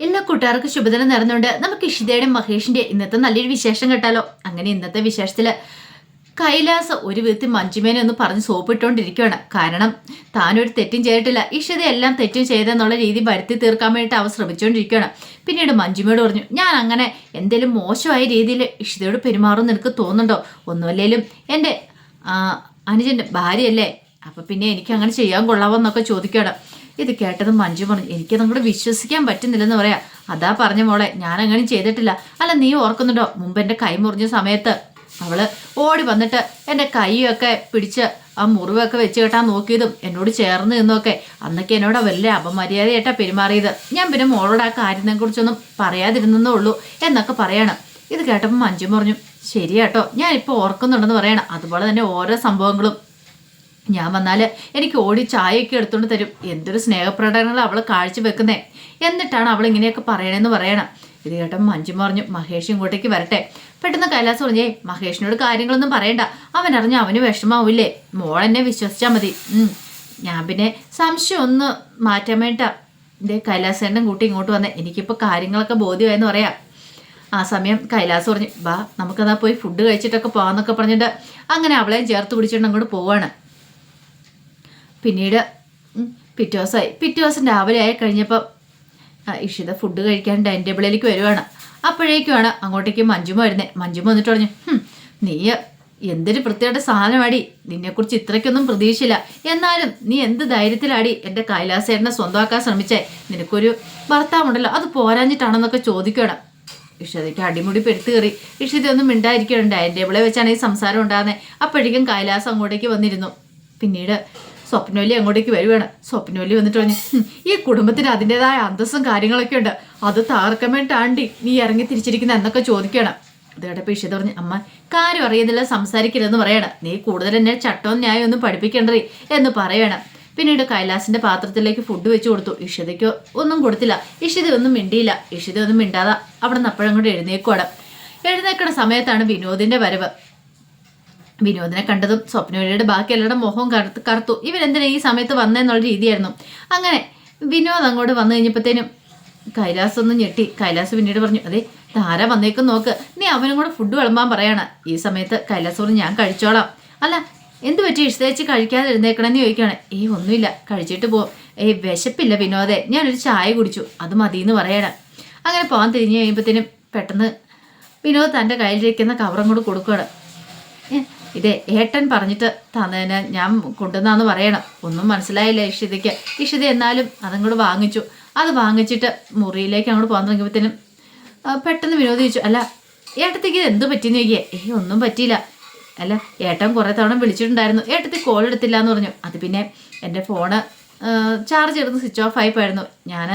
എല്ലാ കൂട്ടുകാർക്കും ശുഭദിനം നേർന്നുകൊണ്ട് നമുക്ക് ഇഷിതയുടെ മഹേഷിന്റെ ഇന്നത്തെ നല്ലൊരു വിശേഷം കേട്ടാലോ? അങ്ങനെ ഇന്നത്തെ വിശേഷത്തിൽ കൈലാസ ഒരു വിധത്തിൽ മഞ്ജുമേനെ ഒന്ന് പറഞ്ഞ് സോപ്പിട്ടുകൊണ്ടിരിക്കുകയാണ് കാരണം താനൊരു തെറ്റും ചെയ്തിട്ടില്ല. ഇഷിത എല്ലാം തെറ്റും ചെയ്തെന്നുള്ള രീതി വരുത്തി തീർക്കാൻ വേണ്ടിയിട്ട് അവ ശ്രമിച്ചുകൊണ്ടിരിക്കുകയാണ് പിന്നീട് മഞ്ജുമയോട് പറഞ്ഞു ഞാൻ അങ്ങനെ എന്തെങ്കിലും മോശമായ രീതിയിൽ ഇഷിതയോട് പെരുമാറുമെന്ന് എനിക്ക് തോന്നുന്നുണ്ടോ? ഒന്നുമല്ലേലും എന്റെ അനുജന്റെ ഭാര്യയല്ലേ? അപ്പം പിന്നെ എനിക്ക് അങ്ങനെ ചെയ്യാൻ കൊള്ളാവോ എന്നൊക്കെ ചോദിക്കുകയാണ് ഇത് കേട്ടത് മഞ്ജു പറഞ്ഞു എനിക്ക് അങ്ങോട്ട് വിശ്വസിക്കാൻ പറ്റുന്നില്ലെന്ന് പറയാം. അതാ പറഞ്ഞ മോളെ ഞാൻ അങ്ങനെ ചെയ്തിട്ടില്ല. അല്ല നീ ഓർക്കുന്നുണ്ടോ? മുമ്പ് എന്റെ കൈ മുറിഞ്ഞ സമയത്ത് അവൾ ഓടി വന്നിട്ട് എന്റെ കൈയൊക്കെ പിടിച്ച് ആ മുറിവൊക്കെ വെച്ച് കെട്ടാൻ നോക്കിയതും എന്നോട് ചേർന്ന് നിന്നൊക്കെ. അന്നൊക്കെ എന്നോട് വലിയ അപമര്യാദയായിട്ടാ പെരുമാറിയത്. ഞാൻ പിന്നെ മോളോട് ആ കാര്യത്തെക്കുറിച്ചൊന്നും പറയാതിരുന്നേ ഉള്ളൂ എന്നൊക്കെ പറയണം. ഇത് കേട്ടപ്പോൾ മഞ്ജു പറഞ്ഞു ശരിയാട്ടോ ഞാൻ ഇപ്പോൾ ഓർക്കുന്നുണ്ടെന്ന് പറയണം. അതുപോലെ തന്നെ ഓരോ സംഭവങ്ങളും ഞാൻ വന്നാൽ എനിക്ക് ഓടി ചായയൊക്കെ എടുത്തുകൊണ്ട് തരും. എന്തൊരു സ്നേഹപ്രകടനങ്ങൾ അവൾ കാഴ്ച വെക്കുന്നേ. എന്നിട്ടാണ് അവൾ ഇങ്ങനെയൊക്കെ പറയണമെന്ന് പറയണം. ഇത് കേട്ട മഞ്ജു പറഞ്ഞു മഹേഷ് ഇങ്ങോട്ടേക്ക് വരട്ടെ. പെട്ടെന്ന് കൈലാസ് പറഞ്ഞേ മഹേഷിനോട് കാര്യങ്ങളൊന്നും പറയണ്ട. അവൻ അറിഞ്ഞ അവന് വിഷമാവില്ലേ. എന്നെ വിശ്വസിച്ചാൽ മതി. ഞാൻ പിന്നെ സംശയം ഒന്ന് മാറ്റാൻ വേണ്ടിട്ടാ എന്റെ കൈലാസേട്ടൻ കൂട്ടി ഇങ്ങോട്ട് വന്നേ. എനിക്കിപ്പോൾ കാര്യങ്ങളൊക്കെ ബോധ്യമായെന്ന് പറയാം. ആ സമയം കൈലാസ് പറഞ്ഞു ബാ നമുക്കതാ പോയി ഫുഡ് കഴിച്ചിട്ടൊക്കെ പോകാന്നൊക്കെ പറഞ്ഞിട്ട് അങ്ങനെ അവളെ ചേർത്ത് പിടിച്ചിട്ട് അങ്ങോട്ട് പോവാണ്. പിന്നീട് പിറ്റേ ദിവസമായി. പിറ്റേ ദിവസം രാവിലെ ആയി കഴിഞ്ഞപ്പം ഇഷിത ഫുഡ് കഴിക്കാൻ ഡൈനിങ് ടേബിളിലേക്ക് വരുവാണ്. അപ്പോഴേക്കുമാണ് അങ്ങോട്ടേക്ക് മഞ്ജുമ വരുന്നത് മഞ്ജുമ വന്നിട്ട് പറഞ്ഞു നീ എന്തൊരു വൃത്തിയുടെ സാധനമാടി. നിന്നെക്കുറിച്ച് ഇത്രയ്ക്കൊന്നും പ്രതീക്ഷയില്ല. എന്നാലും നീ എന്ത് ധൈര്യത്തിലാടി എന്റെ കൈലാസേട്ടനെ സ്വന്തമാക്കാൻ ശ്രമിച്ചേ. നിനക്കൊരു ഭർത്താവുണ്ടല്ലോ അത് പോരാഞ്ഞിട്ടാണെന്നൊക്കെ ചോദിക്കണം ഇഷിതയ്ക്ക് അടിമുടി പെരുത്ത് കയറി. ഇഷിത ഒന്നും മിണ്ടായിരിക്കണം ഡൈനിങ് ടേബിളെ വെച്ചാണ് ഈ സംസാരം ഉണ്ടാകുന്നത് അപ്പോഴേക്കും കൈലാസം അങ്ങോട്ടേക്ക് വന്നിരുന്നു. പിന്നീട് സ്വപ്നവല്ലി അങ്ങോട്ടേക്ക് വരുവാണ്. സ്വപ്നവല്ലി വന്നിട്ട് പറഞ്ഞു ഈ കുടുംബത്തിന് അതിന്റെതായ അന്തസ്സും കാര്യങ്ങളൊക്കെ ഉണ്ട്. അത് തകർക്കാൻ വേണ്ടിട്ടാണ്ടി നീ ഇറങ്ങി തിരിച്ചിരിക്കുന്ന എന്നൊക്കെ ചോദിക്കണം. കേട്ടപ്പോൾ ഇഷിത പറഞ്ഞു അമ്മ കാര്യം അറിയുന്നില്ല സംസാരിക്കരുതെന്ന് പറയണം. നീ കൂടുതൽ എന്നെ ചട്ടവും ന്യായം ഒന്നും പഠിപ്പിക്കണ്ടേ എന്ന് പറയണം. പിന്നീട് കൈലാസിന്റെ പാത്രത്തിലേക്ക് ഫുഡ് വെച്ച് കൊടുത്തു. ഇഷിതയ്ക്ക് ഒന്നും കൊടുത്തില്ല. ഇഷിത ഒന്നും മിണ്ടിയില്ല. ഇഷിത ഒന്നും മിണ്ടാതെ അവിടെ നിന്ന് അപ്പോഴങ്ങോട്ട് എഴുന്നേക്കുവാണ്. എഴുന്നേക്കണ സമയത്താണ് വിനോദിന്റെ വരവ്. വിനോദിനെ കണ്ടതും സ്വപ്നവലിയുടെ ബാക്കി എല്ലാവരുടെ മുഖവും കറുത്ത് കറുത്തു. ഇവരെന്തിനാ ഈ സമയത്ത് വന്നതെന്നുള്ള രീതിയായിരുന്നു. അങ്ങനെ വിനോദ് അങ്ങോട്ട് വന്നു കഴിഞ്ഞപ്പോഴത്തേനും കൈലാസ് ഒന്ന് ഞെട്ടി. കൈലാസ് പിന്നീട് പറഞ്ഞു അതെ താര വന്നേക്കും നോക്ക്. നീ അവനും കൂടെ ഫുഡ് വിളമ്പാൻ പറയാണ്. ഈ സമയത്ത് കൈലാസ് പറഞ്ഞു ഞാൻ കഴിച്ചോളാം. അല്ല എന്ത് പറ്റി? ഇഷ്ടേച്ച് കഴിക്കാതെ എഴുന്നേക്കണമെന്ന് ചോദിക്കുകയാണ്. ഏയ് ഒന്നുമില്ല. കഴിച്ചിട്ട് പോവും. ഏയ് വിശപ്പില്ല വിനോദേ. ഞാനൊരു ചായ കുടിച്ചു. അത് മതി എന്ന് പറയണം. അങ്ങനെ പോകാൻ തിരിഞ്ഞു കഴിയുമ്പോഴത്തേനും പെട്ടെന്ന് വിനോദ് തന്റെ കയ്യിലിരിക്കുന്ന കവറും കൂടെ കൊടുക്കുകയാണ്. ഇതേ ഏട്ടൻ പറഞ്ഞിട്ട് തന്നതിന് ഞാൻ കൊണ്ടുവന്നാന്ന് പറയണം. ഒന്നും മനസ്സിലായില്ല ഇഷിതയ്ക്ക്. ഇഷിത എന്നാലും അതും കൂടെ വാങ്ങിച്ചു. അത് വാങ്ങിച്ചിട്ട് മുറിയിലേക്ക് അങ്ങോട്ട് പോകാൻ തുടങ്ങിയപ്പോഴത്തേനും പെട്ടെന്ന് വിനോദ് ചോദിച്ചു അല്ല ഏട്ടത്തേക്ക് ഇത് എന്ത് പറ്റിയെന്ന് ചോദിക്കുക ഏ ഒന്നും പറ്റിയില്ല. അല്ല ഏട്ടൻ കുറേ തവണ വിളിച്ചിട്ടുണ്ടായിരുന്നു. ഏട്ടത്തി കോൾ എടുത്തില്ല എന്ന് പറഞ്ഞു. അത് പിന്നെ എന്റെ ഫോണ് ചാർജ് എടുത്ത് സ്വിച്ച് ഓഫ് ആയി പോയായിരുന്നു. ഞാൻ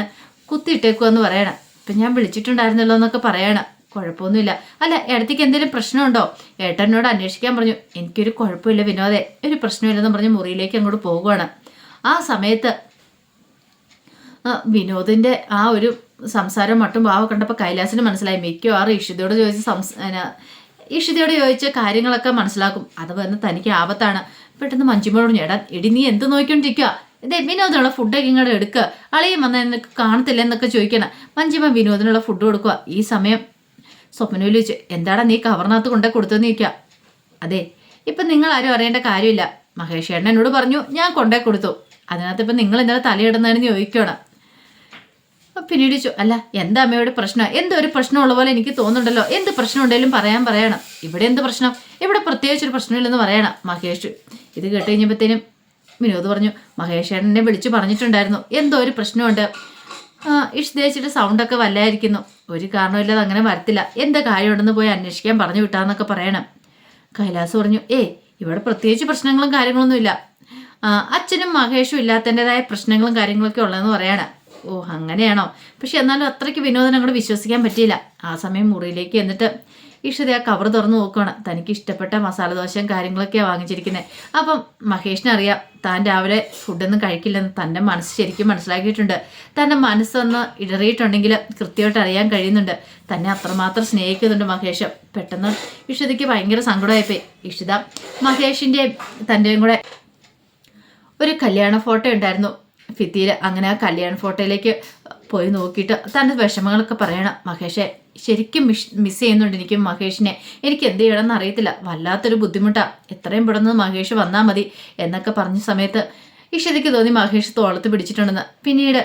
കുത്തിയിട്ടേക്കുമെന്ന് പറയണം. ഇപ്പം ഞാൻ വിളിച്ചിട്ടുണ്ടായിരുന്നല്ലോ എന്നൊക്കെ പറയണം. കുഴപ്പമൊന്നുമില്ല. അല്ല ഏടത്തേക്ക് എന്തെങ്കിലും പ്രശ്നമുണ്ടോ? ഏട്ടനോട് അന്വേഷിക്കാൻ പറഞ്ഞു എനിക്കൊരു കുഴപ്പമില്ല വിനോദെ ഒരു പ്രശ്നമില്ലെന്ന് പറഞ്ഞ് മുറിയിലേക്ക് അങ്ങോട്ട് പോവുകയാണ് ആ സമയത്ത് വിനോദിന്റെ ആ ഒരു സംസാരം മട്ടും ഭാവം കണ്ടപ്പോൾ കൈലാസിന് മനസ്സിലായി. മിക്കവാറും ഇഷിതയോട് ചോദിച്ച് സംസ് ഇഷിതയോട് ചോദിച്ച കാര്യങ്ങളൊക്കെ മനസ്സിലാക്കും. അത് വന്ന് തനിക്ക് ആപത്താണ്. പെട്ടെന്ന് മഞ്ജുമോട് എടാ എടി നീ എന്ത് നോക്കിക്കൊണ്ടിരിക്കുക ഇതേ വിനോദിനുള്ള ഫുഡൊക്കെ ഇങ്ങോട്ട് എടുക്കുക അളിയും വന്ന നിനക്ക് കാണത്തില്ല എന്നൊക്കെ ചോദിക്കണം. മഞ്ചിമ വിനോദിനുള്ള ഫുഡ് കൊടുക്കുക ഈ സമയം സ്വപ്നയിൽ ചോദിച്ചു എന്താടാ നീ കവർന്നകത്ത് കൊണ്ടേ കൊടുത്തെന്ന് ചോദിക്കുക അതെ ഇപ്പം നിങ്ങൾ ആരും അറിയേണ്ട കാര്യമില്ല. മഹേഷ് ഏട്ടൻ എന്നോട് പറഞ്ഞു ഞാൻ കൊണ്ടേ കൊടുത്തു. അതിനകത്ത് ഇപ്പം നിങ്ങൾ ഇന്നലെ തലയിടുന്നതെന്ന് ചോദിക്കണം പിന്നീട് ചോ അല്ല എന്താ അമ്മയുടെ പ്രശ്നം? എന്തൊരു ഒരു പ്രശ്നമുള്ള പോലെ എനിക്ക് തോന്നുന്നുണ്ടല്ലോ. എന്ത് പ്രശ്നം ഉണ്ടെങ്കിലും പറയാൻ പറയണം. ഇവിടെ എന്ത് പ്രശ്നം? ഇവിടെ പ്രത്യേകിച്ച് ഒരു പ്രശ്നമില്ലെന്ന് പറയണം. മഹേഷ് ഇത് കേട്ട് കഴിഞ്ഞപ്പോഴത്തേനും വിനോദ് പറഞ്ഞു മഹേഷ് എന്നെ വിളിച്ചു പറഞ്ഞിട്ടുണ്ടായിരുന്നു. എന്തോ ഒരു പ്രശ്നമുണ്ട്. ആ, ദേശിയുടെ സൗണ്ടൊക്കെ വല്ലായിരിക്കുന്നു. ഒരു കാരണമില്ലാതെ അങ്ങനെ വരത്തില്ല. എന്താ കാര്യമുണ്ടെന്ന് പോയി അന്വേഷിക്കാൻ പറഞ്ഞു വിട്ടാന്നൊക്കെ പറയണം. കൈലാസ് പറഞ്ഞു ഏ ഇവിടെ പ്രത്യേകിച്ച് പ്രശ്നങ്ങളും കാര്യങ്ങളൊന്നും ഇല്ല അച്ഛനും മഹേഷും ഇല്ലാത്തതിന്റെതായ പ്രശ്നങ്ങളും കാര്യങ്ങളൊക്കെ ഉള്ളതെന്ന് പറയണം. ഓ അങ്ങനെയാണോ? പക്ഷെ എന്നാലും അത്രയ്ക്ക് വിനോദം അങ്ങോട്ട് വിശ്വസിക്കാൻ പറ്റിയില്ല. ആ സമയം മുറിയിലേക്ക് എന്നിട്ട് ഇഷിത ആ കവർ തുറന്നു നോക്കുകയാണ് തനിക്ക് ഇഷ്ടപ്പെട്ട മസാല ദോശയും കാര്യങ്ങളൊക്കെയാണ് വാങ്ങിച്ചിരിക്കുന്നത് അപ്പം മഹേഷിനറിയാം താൻ രാവിലെ ഫുഡൊന്നും കഴിക്കില്ലെന്ന് തന്റെ മനസ്സ് ശരിക്കും മനസ്സിലാക്കിയിട്ടുണ്ട്. തന്റെ മനസ്സൊന്ന് ഇടറിയിട്ടുണ്ടെങ്കിൽ കൃത്യമായിട്ട് അറിയാൻ കഴിയുന്നുണ്ട്. തന്നെ അത്രമാത്രം സ്നേഹിക്കുന്നുണ്ട് മഹേഷ്. പെട്ടെന്ന് ഇഷിതയ്ക്ക് ഭയങ്കര സങ്കടമായിപ്പോയി. ഇഷിത മഹേഷിന്റെയും തന്റെയും കൂടെ ഒരു കല്യാണ ഫോട്ടോ ഉണ്ടായിരുന്നു. ഫിത്തിയിൽ അങ്ങനെ ആ കല്യാണ ഫോട്ടോയിലേക്ക് പോയി നോക്കിയിട്ട് തന്റെ വിഷമങ്ങളൊക്കെ പറയണം. മഹേഷെ ശരിക്കും മിസ് മിസ് ചെയ്യുന്നുണ്ട് എനിക്ക് മഹേഷിനെ. എനിക്ക് എന്ത് ചെയ്യണമെന്ന് അറിയത്തില്ല. വല്ലാത്തൊരു ബുദ്ധിമുട്ടാണ് എത്രയും പെടുന്നത് മഹേഷ് വന്നാൽ മതി എന്നൊക്കെ പറഞ്ഞ സമയത്ത് ഈശ്വരിക്ക് തോന്നി മഹേഷ് തോളത്ത് പിടിച്ചിട്ടുണ്ടെന്ന്. പിന്നീട്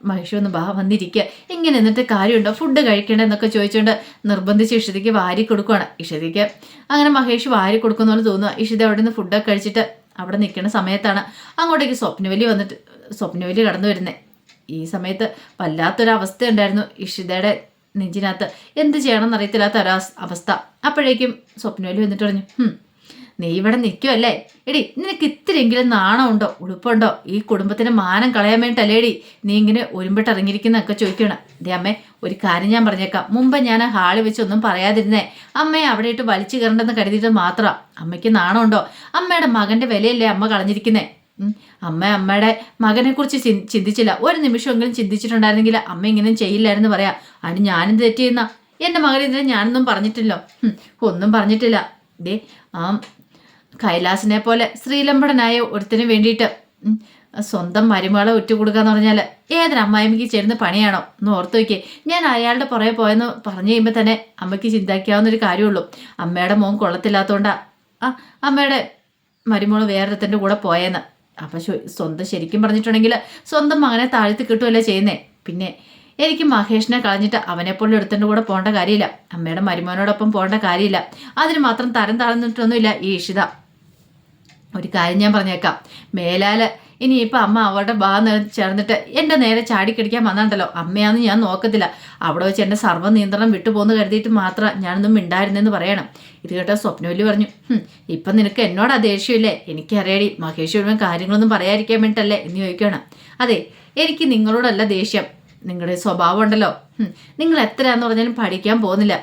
മഹേഷ് ഒന്ന് ബാ വന്നിരിക്കുക ഇങ്ങനെ എന്നിട്ട് കാര്യമുണ്ടോ? ഫുഡ് കഴിക്കണ്ടെന്നൊക്കെ ചോദിച്ചുകൊണ്ട് നിർബന്ധിച്ച് ഇഷിതയ്ക്ക് വാരി കൊടുക്കുവാണ്. ഇഷിതയ്ക്ക് അങ്ങനെ മഹേഷ് വാരി കൊടുക്കുന്ന പോലെ തോന്നുക ഇഷിത അവിടെ നിന്ന് ഫുഡൊക്കെ കഴിച്ചിട്ട് അവിടെ നിൽക്കുന്ന സമയത്താണ് അങ്ങോട്ടേക്ക് സ്വപ്നവലി വന്നിട്ട് സ്വപ്നവലി കടന്നു വരുന്നത് ഈ സമയത്ത് വല്ലാത്തൊരവസ്ഥ ഉണ്ടായിരുന്നു. ഇഷിതയുടെ നെഞ്ചിനകത്ത്. എന്ത് ചെയ്യണമെന്ന് അറിയത്തില്ലാത്ത ഒരു അവസ്ഥ. അപ്പോഴേക്കും സ്വപ്നവലി വന്നിട്ട് പറഞ്ഞു "ഹും, നീ ഇവിടെ നിൽക്കുമല്ലേ എടി നിനക്ക് ഇത്തിരിയെങ്കിലും നാണമുണ്ടോ? ഉടുപ്പുണ്ടോ? ഈ കുടുംബത്തിന് മാനം കളയാൻ വേണ്ടിട്ടല്ലേ എടി നീ ഇങ്ങനെ ഒരുമ്പിട്ട് ഇറങ്ങിയിരിക്കുന്നൊക്കെ ചോദിക്കണം ദേ അമ്മേ ഒരു കാര്യം ഞാൻ പറഞ്ഞേക്കാം. മുമ്പ് ഞാൻ ഹാളിൽ വെച്ചൊന്നും പറയാതിരുന്നേ. അമ്മയെ അവിടെ ഇട്ട് വലിച്ചു കയറണ്ടെന്ന് കരുതിയിട്ട് മാത്രം. അമ്മയ്ക്ക് നാണമുണ്ടോ? അമ്മയുടെ മകന്റെ വിലയല്ലേ അമ്മ കളഞ്ഞിരിക്കുന്നേ. അമ്മ അമ്മയുടെ മകനെ കുറിച്ച് ചിന്തിച്ചില്ല. ഒരു നിമിഷമെങ്കിലും ചിന്തിച്ചിട്ടുണ്ടായിരുന്നെങ്കിൽ അമ്മ ഇങ്ങനെ ചെയ്യില്ലായിരുന്നു പറയാ. അതിന് ഞാനും തെറ്റിയെന്ന? എന്റെ മകനെതിരെ ഞാനൊന്നും പറഞ്ഞിട്ടില്ലോ. ഒന്നും പറഞ്ഞിട്ടില്ല. ദേ ആ കൈലാസിനെ പോലെ ശ്രീലംബടനായ ഒരുത്തിന് വേണ്ടിയിട്ട് സ്വന്തം മരുമകളെ ഒറ്റുകൊടുക്കുക എന്ന് പറഞ്ഞാൽ ഏതൊരു അമ്മായിമ്മയ്ക്ക് ചേരുന്ന പണിയാണോ? എന്ന് ഓർത്ത് വയ്ക്കേ ഞാൻ അയാളുടെ പുറകെ പോയെന്ന് പറഞ്ഞു കഴിയുമ്പോൾ തന്നെ അമ്മയ്ക്ക് ചിന്താക്കാവുന്ന ഒരു കാര്യമുള്ളൂ. അമ്മയുടെ മോൻ കൊള്ളത്തില്ലാത്തതുകൊണ്ടാ ആ അമ്മയുടെ മരുമോൾ വേറൊരുത്തന്റെ കൂടെ പോയെന്ന്. അപ്പം സ്വന്തം ശരിക്കും പറഞ്ഞിട്ടുണ്ടെങ്കിൽ സ്വന്തം മകനെ താഴ്ത്തി കിട്ടുമല്ലേ ചെയ്യുന്നേ. പിന്നെ എനിക്ക് മഹേഷിനെ കളഞ്ഞിട്ട് അവനെപ്പോലെ എടുത്തിന്റെ കൂടെ പോകേണ്ട കാര്യമില്ല. അമ്മയുടെ മരുമോനോടൊപ്പം പോകേണ്ട കാര്യമില്ല. അതിന് മാത്രം തരം താഴ്ന്നിട്ടൊന്നുമില്ല ഈ ഇഷിത. ഒരു കാര്യം ഞാൻ പറഞ്ഞേക്കാം. മേലാൽ ഇനിയിപ്പോൾ അമ്മ അവളുടെ ഭാഗം ചേർന്നിട്ട് എന്റെ നേരെ ചാടിക്കടിക്കാൻ വന്നാണ്ടല്ലോ. അമ്മയാന്ന് ഞാൻ നോക്കത്തില്ല. അവിടെ വെച്ച് എന്റെ സർവ നിയന്ത്രണം വിട്ടുപോകുന്നു കരുതിയിട്ട് മാത്രം ഞാനൊന്നും മിണ്ടായിരുന്നെന്ന് പറയണം. ഇത് കേട്ടോ സ്വപ്നവല്ലി പറഞ്ഞു "ഹും, ഇപ്പം നിനക്ക് എന്നോടാ ദേഷ്യമില്ലേ? എനിക്കറിയാടി മഹേഷ് മുഴുവൻ കാര്യങ്ങളൊന്നും പറയാതിരിക്കാൻ വേണ്ടിയിട്ടല്ലേ എന്ന് ചോദിക്കണം അതെ എനിക്ക് നിങ്ങളോടല്ല ദേഷ്യം. നിങ്ങളുടെ സ്വഭാവം ഉണ്ടല്ലോ നിങ്ങൾ എത്രയാന്ന് പറഞ്ഞാലും പഠിക്കാൻ പോകുന്നില്ല.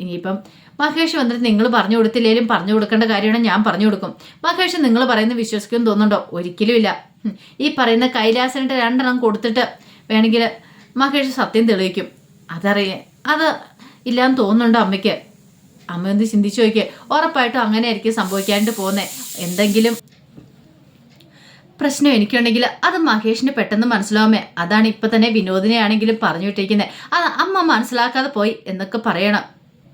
ഇനിയിപ്പം മഹേഷ് വന്നിട്ട് നിങ്ങൾ പറഞ്ഞു കൊടുത്തില്ലേലും പറഞ്ഞു കൊടുക്കേണ്ട കാര്യമാണ് ഞാൻ പറഞ്ഞു കൊടുക്കും. മഹേഷ് നിങ്ങൾ പറയുന്നത് വിശ്വസിക്കുമെന്ന് തോന്നുന്നുണ്ടോ? ഒരിക്കലും ഇല്ല. ഹും, ഈ പറയുന്ന കൈലാസനിട്ട് രണ്ടെണ്ണം കൊടുത്തിട്ട് വേണമെങ്കിൽ മഹേഷ് സത്യം തെളിയിക്കും. അതറിയേ അത് ഇല്ലാന്ന് തോന്നുന്നുണ്ടോ അമ്മയ്ക്ക്? അമ്മ ഒന്ന് ചിന്തിച്ചു നോക്കിയേ? ഉറപ്പായിട്ടും അങ്ങനെ ആയിരിക്കും സംഭവിക്കാണ്ട് പോകുന്നത് എന്തെങ്കിലും പ്രശ്നം എനിക്കുണ്ടെങ്കിൽ അത് മഹേഷിന് പെട്ടെന്ന് മനസ്സിലാവുമേ. അതാണ് ഇപ്പൊ തന്നെ വിനോദിനെ ആണെങ്കിലും പറഞ്ഞു വിട്ടിരിക്കുന്നത് അത് അമ്മ മനസ്സിലാക്കാതെ പോയി എന്നൊക്കെ പറയണം.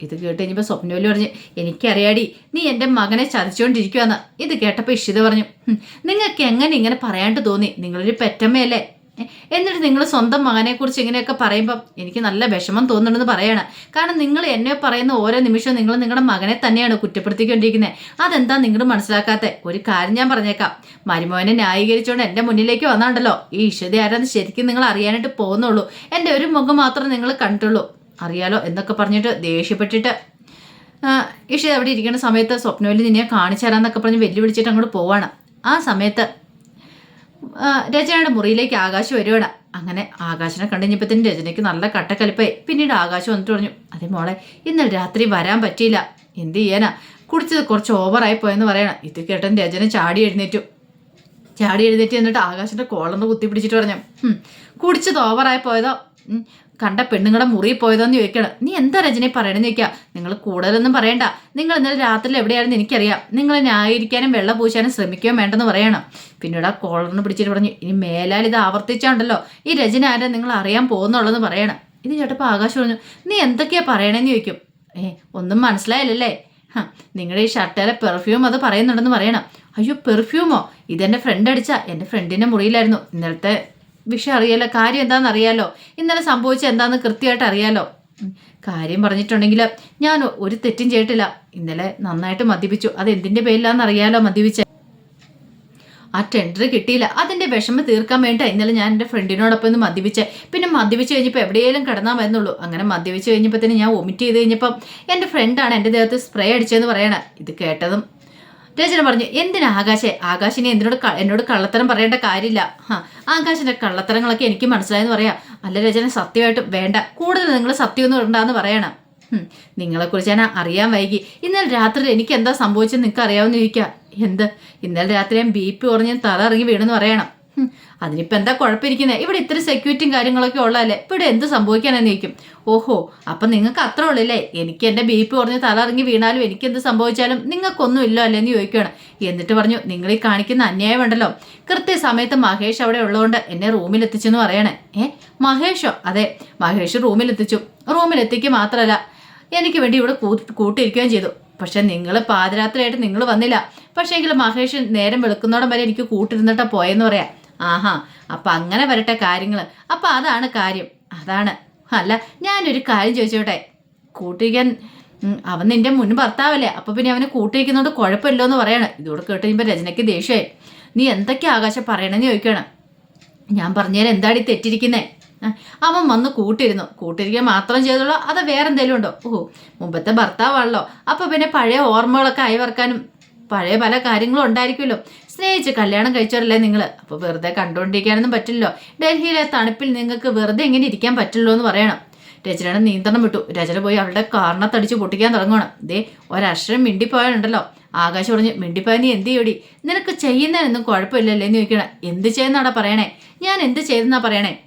ഇത് കേട്ട് കഴിഞ്ഞപ്പോൾ സ്വപ്നവല്ലി പറഞ്ഞു എനിക്കറിയാടി നീ എന്റെ മകനെ ചതിച്ചുകൊണ്ടിരിക്കുവാന്ന് ഇത് കേട്ടപ്പോൾ ഇഷിത പറഞ്ഞു "ഹും, നിങ്ങൾക്ക് എങ്ങനെ ഇങ്ങനെ പറയാണ്ട് തോന്നി? നിങ്ങളൊരു പെറ്റമ്മയല്ലേ? എന്നിട്ട് നിങ്ങൾ സ്വന്തം മകനെക്കുറിച്ച് ഇങ്ങനെയൊക്കെ പറയുമ്പം എനിക്ക് നല്ല വിഷമം തോന്നുന്നുണ്ടെന്ന് പറയണം. കാരണം നിങ്ങൾ എന്നെ പറയുന്ന ഓരോ നിമിഷവും നിങ്ങൾ നിങ്ങളുടെ മകനെ തന്നെയാണ് കുറ്റപ്പെടുത്തിക്കൊണ്ടിരിക്കുന്നത് അതെന്താ നിങ്ങൾ മനസ്സിലാക്കാത്ത? ഒരു കാര്യം ഞാൻ പറഞ്ഞേക്കാം. മരുമോനെ ന്യായീകരിച്ചുകൊണ്ട് എന്റെ മുന്നിലേക്ക് വന്നാണ്ടല്ലോ. ഈ ഇഷത ആരാന്ന് ശരിക്കും നിങ്ങൾ അറിയാനായിട്ട് പോകുന്നുള്ളൂ. എന്റെ ഒരു മുഖം മാത്രം നിങ്ങൾ കണ്ടുള്ളൂ അറിയാലോ എന്നൊക്കെ പറഞ്ഞിട്ട് ദേഷ്യപ്പെട്ടിട്ട് ഇഷ അവിടെ ഇരിക്കുന്ന സമയത്ത് സ്വപ്നവല്ലി നിന്നെ കാണിച്ചു തരാന്നൊക്കെ പറഞ്ഞ് വെല്ലുവിളിച്ചിട്ട് അങ്ങോട്ട് പോവാണ്. ആ സമയത്ത് രചനയുടെ മുറിയിലേക്ക് ആകാശ് വരുവാണ്. അങ്ങനെ ആകാശിനെ കണ്ടുകഴിഞ്ഞപ്പത്തിന് രചനയ്ക്ക് നല്ല കട്ടക്കലിപ്പായി. പിന്നീട് ആകാശം വന്നിട്ട് പറഞ്ഞു അതെ മോളെ ഇന്നലെ രാത്രി വരാൻ പറ്റിയില്ല. എന്ത് ചെയ്യാനാ? കുടിച്ചത് കുറച്ച് ഓവറായി പോയെന്ന് പറയണം. ഇത് കേട്ടൻ രചന ചാടി എഴുന്നേറ്റു. ചാടി എഴുന്നേറ്റ് എന്നിട്ട് ആകാശിന്റെ കോളന്ന് കുത്തി പിടിച്ചിട്ട് പറഞ്ഞു "ഹും, കുടിച്ചത് ഓവറായി പോയതോ? കണ്ട പെണ്ണുങ്ങളുടെ മുറിയിൽ പോയതെന്ന് ചോദിക്കണം. നീ എന്താ രജനി പറയണമെന്ന് ചോദിക്കുക നിങ്ങൾ കൂടുതലൊന്നും പറയണ്ട. നിങ്ങൾ ഇന്നലെ രാത്രി എവിടെയായിരുന്നു എനിക്കറിയാം. നിങ്ങൾ ന്യായീകരിക്കാനും വെള്ളം പൂശാനും ശ്രമിക്കുകയും വേണ്ടെന്ന് പറയണം. പിന്നീട് ആ കോളറിന് പിടിച്ചിട്ട് പറഞ്ഞു ഇനി മേലാൽ ഇത് ആവർത്തിച്ചാണ്ടല്ലോ. ഈ രചന ആരെ? നിങ്ങൾ അറിയാൻ പോകുന്നുള്ളതെന്ന് പറയണം. ഇത് ചേട്ടപ്പോൾ ആകാശം പറഞ്ഞു നീ എന്തൊക്കെയാ പറയണേന്ന് ചോദിക്കും? ഏ ഒന്നും മനസ്സിലായില്ലല്ലേ. നിങ്ങളുടെ ഈ ഷർട്ടിലെ പെർഫ്യൂം അത് പറയുന്നുണ്ടെന്ന് പറയണം. അയ്യോ പെർഫ്യൂമോ ഇതെന്റെ ഫ്രണ്ട് അടിച്ച. എന്റെ ഫ്രണ്ടിന്റെ മുറിയിലായിരുന്നു. ഇന്നലത്തെ വിഷയം അറിയാലോ കാര്യം എന്താണെന്ന് അറിയാലോ ഇന്നലെ സംഭവിച്ചത് എന്താണെന്ന് കൃത്യമായിട്ട് അറിയാലോ. കാര്യം പറഞ്ഞിട്ടുണ്ടെങ്കിൽ ഞാൻ ഒരു തെറ്റും ചെയ്തിട്ടില്ല. ഇന്നലെ നന്നായിട്ട് മദ്യപിച്ചു. അത് എന്തിന്റെ പേരിലാണെന്ന് അറിയാലോ മദ്യപിച്ച. ആ ടെൻഡർ കിട്ടിയില്ല. അതിന്റെ വിഷമം തീർക്കാൻ വേണ്ടി ഇന്നലെ ഞാൻ എന്റെ ഫ്രണ്ടിനോടൊപ്പം ഒന്ന് മദ്യപിച്ചേ. പിന്നെ മദ്യപിച്ച് കഴിഞ്ഞപ്പോൾ എവിടെയെങ്കിലും കിടന്നാൽ വരുന്നുള്ളൂ അങ്ങനെ മദ്യപിച്ച് കഴിഞ്ഞപ്പോൾ തന്നെ ഞാൻ വൊമിറ്റ് ചെയ്ത് കഴിഞ്ഞപ്പം എന്റെ ഫ്രണ്ടാണ് എന്റെ ദേഹത്ത് സ്പ്രേ അടിച്ചതെന്ന് പറയണേ. ഇത് കേട്ടതും രചന പറഞ്ഞു എന്തിനാ ആകാശെ? ആകാശിനെ എന്തിനോട് എന്നോട് കള്ളത്തരം പറയേണ്ട കാര്യമില്ല. ഹാ ആകാശിന്റെ കള്ളത്തരങ്ങളൊക്കെ എനിക്ക് മനസ്സിലായെന്ന് പറയാം. അല്ല രചന സത്യമായിട്ടും വേണ്ട. കൂടുതൽ നിങ്ങൾ സത്യമൊന്നും ഉണ്ടാന്ന് പറയണം. നിങ്ങളെ നിങ്ങളെക്കുറിച്ച് ഞാൻ അറിയാൻ വൈകി. ഇന്നലെ രാത്രി എനിക്ക് എന്താ സംഭവിച്ചത് നിങ്ങൾക്ക് അറിയാമെന്ന് ചോദിക്കുക എന്ത്? ഇന്നലെ രാത്രി ഞാൻ ബി പി കുറഞ്ഞ് തല ഇറങ്ങി വീണെന്ന് പറയണം. അതിനിപ്പോ അതിനിപ്പോൾ എന്താ കുഴപ്പമിരിക്കുന്നത് ഇവിടെ ഇത്ര സെക്യൂരിറ്റിയും കാര്യങ്ങളൊക്കെ ഉള്ളതല്ലേ? ഇവിടെ എന്ത് സംഭവിക്കാനെന്ന് ചോദിക്കും. ഓഹോ അപ്പം നിങ്ങൾക്ക് അത്ര ഉള്ളല്ലേ? എനിക്ക് എന്റെ ബി പി കുറഞ്ഞ് തലറിങ്ങി വീണാലും എനിക്ക് എന്ത് സംഭവിച്ചാലും നിങ്ങൾക്കൊന്നും ഇല്ല അല്ലേന്ന് ചോദിക്കുകയാണ്. എന്നിട്ട് പറഞ്ഞു നിങ്ങൾ ഈ കാണിക്കുന്ന അന്യായം ഉണ്ടല്ലോ. കൃത്യസമയത്ത് മഹേഷ് അവിടെ ഉള്ളതുകൊണ്ട് എന്നെ റൂമിൽ എത്തിച്ചെന്ന് പറയണേ. ഏ മഹേഷോ? അതെ മഹേഷ് റൂമിൽ എത്തിച്ചു റൂമിൽ മാത്രമല്ല എനിക്ക് വേണ്ടി ഇവിടെ കൂട്ടി കൂട്ടിയിരിക്കുകയും ചെയ്തു. പക്ഷെ നിങ്ങൾ പാതിരാത്രിയായിട്ട് നിങ്ങൾ വന്നില്ല. പക്ഷേ എങ്കിൽ മഹേഷ് നേരം വെളുക്കുന്നോടം വരെ എനിക്ക് കൂട്ടിരുന്നിട്ടാണ് പോയെന്ന് പറയാം. ആഹാ അപ്പം അങ്ങനെ വരട്ടെ കാര്യങ്ങൾ അപ്പം അതാണ് കാര്യം. അതാണ്. അല്ല ഞാനൊരു കാര്യം ചോദിച്ചോട്ടെ? കൂട്ടിരിക്കാൻ അവൻ നിന്റെ മുൻ ഭർത്താവല്ലേ? അപ്പൊ പിന്നെ അവനെ കൂട്ടിരിക്കുന്നോണ്ട് കുഴപ്പമില്ലോ എന്ന് പറയണം. ഇതോടെ കേട്ട് കഴിയുമ്പോൾ രചനയ്ക്ക് ദേഷ്യമായി. നീ എന്തൊക്കെ ആകാശം പറയണമെന്ന് ചോദിക്കണം. ഞാൻ പറഞ്ഞാൽ എന്താടി തെറ്റിരിക്കുന്നേ? അവൻ വന്ന് കൂട്ടിരുന്നു. കൂട്ടിരിക്കാൻ മാത്രം ചെയ്തുള്ളൂ അത് വേറെ എന്തെങ്കിലും ഉണ്ടോ? ഓ മുമ്പത്തെ ഭർത്താവാണല്ലോ. അപ്പൊ പിന്നെ പഴയ ഓർമ്മകളൊക്കെ അയവർക്കാനും പഴയ പല കാര്യങ്ങളും ഉണ്ടായിരിക്കുമല്ലോ. സ്നേഹിച്ച് കല്യാണം കഴിച്ചവരല്ലേ നിങ്ങൾ അപ്പോൾ വെറുതെ കണ്ടുകൊണ്ടിരിക്കാനൊന്നും പറ്റില്ലല്ലോ. ഡൽഹിയിലെ തണുപ്പിൽ നിങ്ങൾക്ക് വെറുതെ ഇങ്ങനെ ഇരിക്കാൻ പറ്റില്ലോ എന്ന് പറയണം. രചനയുടെ നിയന്ത്രണം വിട്ടു. രചന പോയി അവളുടെ കാരണത്തടിച്ച് പൊട്ടിക്കാൻ തുടങ്ങണം. ദേ ഒരക്ഷരം മിണ്ടിപ്പോയാലുണ്ടല്ലോ. ആകാശം പറഞ്ഞ് മിണ്ടിപ്പോയ നീ എന്ത് ചെയ്യോടി? നിനക്ക് ചെയ്യുന്നതിനൊന്നും കുഴപ്പമില്ലല്ലേ? എന്ന് ചോദിക്കണം. എന്ത് ചെയ്യുന്നാടാ പറയണേ? ഞാൻ എന്ത് ചെയ്തെന്നാ പറയണേ?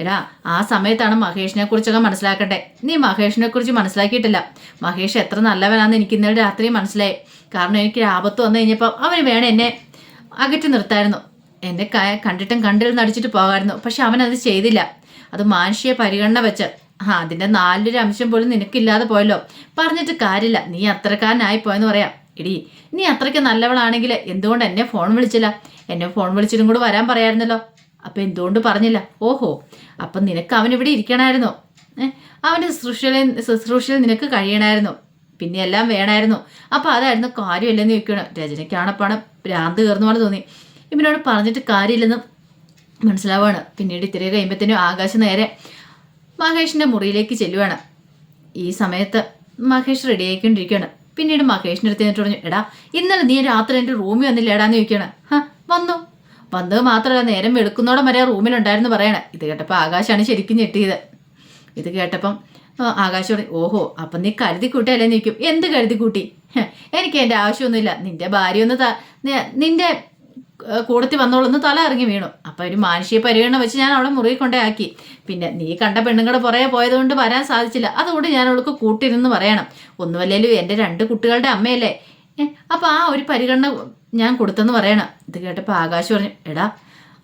എടാ ആ സമയത്താണ് മഹേഷിനെ കുറിച്ചൊക്കെ മനസ്സിലാക്കട്ടെ നീ മഹേഷിനെ കുറിച്ച് മനസ്സിലാക്കിയിട്ടില്ല. മഹേഷ് എത്ര നല്ലവനാന്ന് എനിക്ക് ഇന്നലെ രാത്രി മനസ്സിലായി. കാരണം എനിക്ക് ആപത്ത് വന്നു കഴിഞ്ഞപ്പോൾ അവന് വേണം എന്നെ അകറ്റി നിർത്തായിരുന്നു. എന്നെ കണ്ടിട്ടും കണ്ടിൽ നടിച്ചിട്ട് പോകാമായിരുന്നു പക്ഷെ അവൻ അത് ചെയ്തില്ല. അത് മാനുഷിക പരിഗണന വെച്ച്. ആ അതിന്റെ നാലൊരു അംശം പോലും നിനക്കില്ലാതെ പോയല്ലോ. പറഞ്ഞിട്ട് കാര്യമില്ല. നീ അത്രക്കാരനായി പോയെന്ന് പറയാം. എടി നീ അത്രയ്ക്ക് നല്ലവളാണെങ്കിൽ എന്തുകൊണ്ട് എന്നെ ഫോൺ വിളിച്ചില്ല? എന്നെ ഫോൺ വിളിച്ചിട്ടും കൂടെ വരാൻ പറയായിരുന്നല്ലോ. അപ്പൊ എന്തുകൊണ്ട് പറഞ്ഞില്ല? ഓഹോ അപ്പം നിനക്ക് അവൻ ഇവിടെ ഇരിക്കണമായിരുന്നോ ഏഹ് അവന്റെ ശുശ്രൂഷയിൽ ശുശ്രൂഷയിൽ നിനക്ക് കഴിയണമായിരുന്നു പിന്നെ എല്ലാം വേണമായിരുന്നു അപ്പോൾ അതായിരുന്നു കാര്യമില്ലെന്ന് ചോദിക്കണം. രചനയ്ക്കാണപ്പാണ് ഭ്രാന്ത് കയറുന്ന പോലെ തോന്നി. ഇവനോട് പറഞ്ഞിട്ട് കാര്യമില്ലെന്ന് മനസ്സിലാവാണ്. പിന്നീട് ഇത്തിരി കഴിയുമ്പോഴത്തേനും ആകാശം നേരെ മഹേഷിന്റെ മുറിയിലേക്ക് ചെല്ലുവാണ്. ഈ സമയത്ത് മഹേഷ് റെഡി ആയിക്കൊണ്ടിരിക്കുകയാണ്. പിന്നീട് മഹേഷിന്റെ അടുത്ത് എന്നിട്ട് പറഞ്ഞു എടാ ഇന്നലെ നീ രാത്രി എന്റെ റൂമിൽ വന്നില്ല എടാന്ന് ചോദിക്കുകയാണ്. ഹാ വന്നു. വന്നത് മാത്രമല്ല നേരം വെളുക്കുന്നോടം വരെ റൂമിലുണ്ടായിരുന്നു പറയണേ. ഇത് കേട്ടപ്പോൾ ആകാശാണ് ശരിക്കും ഞെട്ടിയത്. ഇത് കേട്ടപ്പം ആകാശോട് ഓഹോ അപ്പം നീ കരുതി കൂട്ടിയല്ലേ നിൽക്കും എന്ത് കരുതി കൂട്ടി? എനിക്ക് എന്റെ ആവശ്യമൊന്നുമില്ല. നിന്റെ ഭാര്യ ഒന്ന് നിന്റെ കൂടത്തി വന്നോളൊന്ന് തല ഇറങ്ങി വീണു. അപ്പം ഒരു മാനുഷിക പരിഗണന വെച്ച് ഞാൻ അവളെ മുറിയിൽ കൊണ്ടേ ആക്കി. പിന്നെ നീ കണ്ട പെണ്ണുങ്ങളുടെ പുറകെ പോയതുകൊണ്ട് വരാൻ സാധിച്ചില്ല. അതുകൊണ്ട് ഞാൻ അവൾക്ക് കൂട്ടിരുന്ന് പറയണം. ഒന്നുമല്ലേലും എന്റെ രണ്ട് കുട്ടികളുടെ അമ്മയല്ലേ? ഏ, അപ്പം ആ ഒരു പരിഗണന ഞാൻ കൊടുത്തെന്ന് പറയണം. ഇത് കേട്ടപ്പോൾ ആകാശ് പറഞ്ഞു എടാ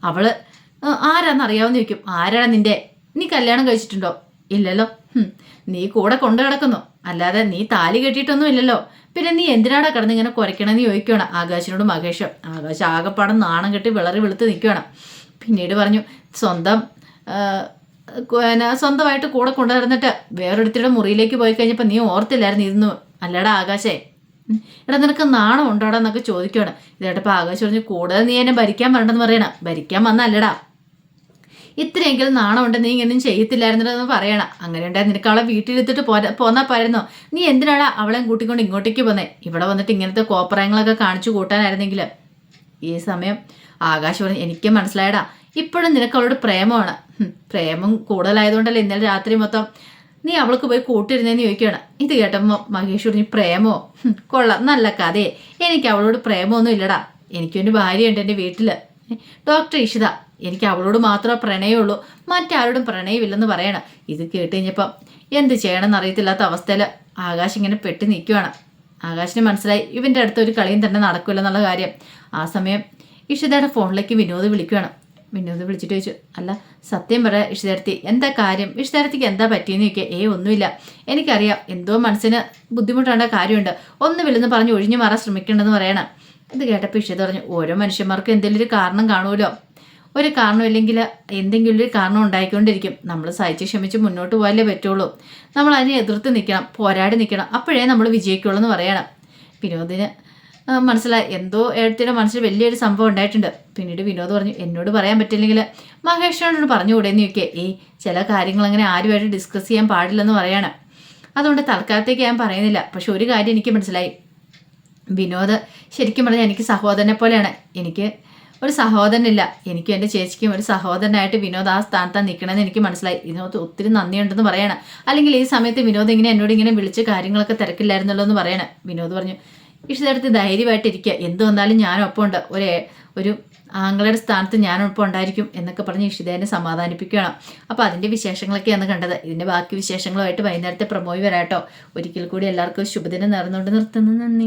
അവൾ ആരാന്ന് ആരാന്നറിയാവുന്ന ചോദിക്കും. ആരാണ് നിന്റെ? നീ കല്യാണം കഴിച്ചിട്ടുണ്ടോ? ഇല്ലല്ലോ. നീ കൂടെ കൊണ്ടു കിടക്കുന്നു അല്ലാതെ നീ താലി കെട്ടിയിട്ടൊന്നും ഇല്ലല്ലോ. പിന്നെ നീ എന്തിനാടാ കിടന്ന് ഇങ്ങനെ കുരയ്ക്കണമെന്ന് ചോദിക്കുകയാണ് ആകാശിനോട് മഹേഷം. ആകാശ് ആകെപ്പാടം നാണം കെട്ടി വിളറി വെളുത്ത് നിൽക്കുകയാണ് പിന്നീട് പറഞ്ഞു സ്വന്തം സ്വന്തമായിട്ട് കൂടെ കൊണ്ടുവന്നിട്ട് വേറൊരുത്തിയുടെ മുറിയിലേക്ക് പോയി കഴിഞ്ഞപ്പോൾ നീ ഓർത്തില്ലായിരുന്നു ഇരുന്നു അല്ലടാ ആകാശേ. എടാ നിനക്ക് നാണം ഉണ്ടോടാ എന്നൊക്കെ ചോദിക്കുകയാണ് ഇതേട്ടപ്പോൾ ആകാശ് പറഞ്ഞു കൂടുതൽ നീ എന്നെ ഭരിക്കാൻ വരണ്ടെന്ന് പറയണം. ഭരിക്കാൻ വന്നല്ലടാ. ഇത്രയെങ്കിലും നാണം ഉണ്ട് നീ ഇങ്ങനെയും ചെയ്യത്തില്ലായിരുന്നല്ലോ പറയണം. അങ്ങനെ ഉണ്ടായി നിനക്ക് അവളെ വീട്ടിലെത്തിട്ട് പോരാ പോന്നാ പറയുന്നോ നീ എന്തിനാടാ അവളെ കൂട്ടിക്കൊണ്ട് ഇങ്ങോട്ടേക്ക് പോന്നേ? ഇവിടെ വന്നിട്ട് ഇങ്ങനത്തെ കോപ്രായങ്ങളൊക്കെ കാണിച്ചു കൂട്ടാനായിരുന്നെങ്കിൽ ഈ സമയം ആകാശ് പറഞ്ഞു എനിക്ക് മനസ്സിലായടാ ഇപ്പോഴും നിനക്ക് അവളോട് പ്രേമമാണ്. പ്രേമം കൂടുതലായതുകൊണ്ടല്ലേ ഇന്നലെ രാത്രി മൊത്തം നീ അവൾക്ക് പോയി കൂട്ടിരുന്നേന്ന് ചോദിക്കുകയാണ്. ഇത് കേട്ടപ്പോൾ മഹേഷ് പ്രേമോ? കൊള്ള കൊള്ളാം നല്ല കഥയെ. എനിക്ക് അവളോട് പ്രേമമൊന്നും ഇല്ലടാ. എനിക്കൊരു ഭാര്യയുണ്ട് എന്റെ വീട്ടിൽ ഡോക്ടർ ഇഷിത എനിക്ക് അവളോട് മാത്രമേ പ്രണയമുള്ളൂ. മറ്റാരോടും പ്രണയമില്ലെന്ന് പറയണം. ഇത് കേട്ട് കഴിഞ്ഞപ്പം എന്ത് ചെയ്യണമെന്ന് അറിയത്തില്ലാത്ത അവസ്ഥയിൽ ആകാശ് ഇങ്ങനെ പെട്ടി നിൽക്കുവാണ്. ആകാശിന് മനസ്സിലായി ഇവന്റെ അടുത്ത് ഒരു കളിയും തന്നെ നടക്കില്ല എന്നുള്ള കാര്യം. ആ സമയം ഇഷിതയുടെ ഫോണിലേക്ക് വിനോദ് വിളിക്കുകയാണ് വിനോദ് വിളിച്ചിട്ട് ചോദിച്ചു അല്ല സത്യം പറ ഇഷിതരത്തി എന്താ കാര്യം? ഇഷിതരത്തിക്ക് എന്താ പറ്റിയെന്ന് ചോദിക്കുക ഏ ഒന്നുമില്ല. എനിക്കറിയാം എന്തോ മനസ്സിന് ബുദ്ധിമുട്ടേണ്ട കാര്യമുണ്ട്. ഒന്നുമില്ലെന്ന് പറഞ്ഞ് ഒഴിഞ്ഞു മാറാൻ ശ്രമിക്കേണ്ടെന്ന് പറയണം. ഇത് കേട്ടപ്പോൾ ഇഷിത പറഞ്ഞു ഓരോ മനുഷ്യന്മാർക്കും എന്തെങ്കിലും ഒരു കാരണം കാണുമല്ലോ. ഒരു കാരണമില്ലെങ്കിൽ എന്തെങ്കിലും ഒരു കാരണം ഉണ്ടായിക്കൊണ്ടിരിക്കും. നമ്മൾ സഹിച്ച് ക്ഷമിച്ച് മുന്നോട്ട് പോയാലേ പറ്റുള്ളൂ. നമ്മൾ അതിനെ എതിർത്ത് നിൽക്കണം പോരാടി നിൽക്കണം. അപ്പോഴേ നമ്മൾ വിജയിക്കുള്ളൂ എന്ന് പറയണം. വിനോദിന് മനസ്സിലായി. എന്തോ എഴുത്തിന്റെ മനസ്സിൽ വലിയൊരു സംഭവം ഉണ്ടായിട്ടുണ്ട്. പിന്നീട് വിനോദ് പറഞ്ഞു എന്നോട് പറയാൻ പറ്റില്ലെങ്കിൽ മഹേഷിനോട് പറഞ്ഞുകൂടെയെന്ന് ചോദിക്കുക ഈ ചില കാര്യങ്ങൾ അങ്ങനെ ആരുമായിട്ട് ഡിസ്കസ് ചെയ്യാൻ പാടില്ലെന്ന് പറയാണ്. അതുകൊണ്ട് തൽക്കാലത്തേക്ക് ഞാൻ പറയുന്നില്ല. പക്ഷെ ഒരു കാര്യം എനിക്ക് മനസ്സിലായി. വിനോദ് ശരിക്കും പറഞ്ഞാൽ എനിക്ക് സഹോദരനെ പോലെയാണ്. എനിക്ക് ഒരു സഹോദരനില്ല. എനിക്കും എന്റെ ചേച്ചിക്കും ഒരു സഹോദരനായിട്ട് വിനോദ് ആ സ്ഥാനത്താണ് നിൽക്കണമെന്ന് എനിക്ക് മനസ്സിലായി. ഇതിനകത്ത് ഒത്തിരി നന്ദിയുണ്ടെന്ന് പറയണം. അല്ലെങ്കിൽ ഈ സമയത്ത് വിനോദ് ഇങ്ങനെ എന്നോട് ഇങ്ങനെ വിളിച്ച് കാര്യങ്ങളൊക്കെ തിരക്കില്ലായിരുന്നല്ലോ എന്ന് പറയണം. വിനോദ് പറഞ്ഞു ഇഷിതടുത്ത് ധൈര്യമായിട്ടിരിക്കുക. എന്ത് വന്നാലും ഞാനൊപ്പം ഉണ്ട് ഒരു ഒരു ആങ്ങളുടെ സ്ഥാനത്ത് ഞാനൊപ്പം ഉണ്ടായിരിക്കും എന്നൊക്കെ പറഞ്ഞ് ഇഷിതേനെ സമാധാനിപ്പിക്കുകയാണ് അപ്പോൾ അതിന്റെ വിശേഷങ്ങളൊക്കെയാണ് കണ്ടത്. ഇതിന്റെ ബാക്കി വിശേഷങ്ങളുമായിട്ട് വൈകുന്നേരത്തെ പ്രമോയി വരാട്ടോ ഒരിക്കൽ കൂടി എല്ലാവർക്കും ശുഭദിനം നേർന്നുകൊണ്ട് നിർത്തുന്നു. നന്ദി.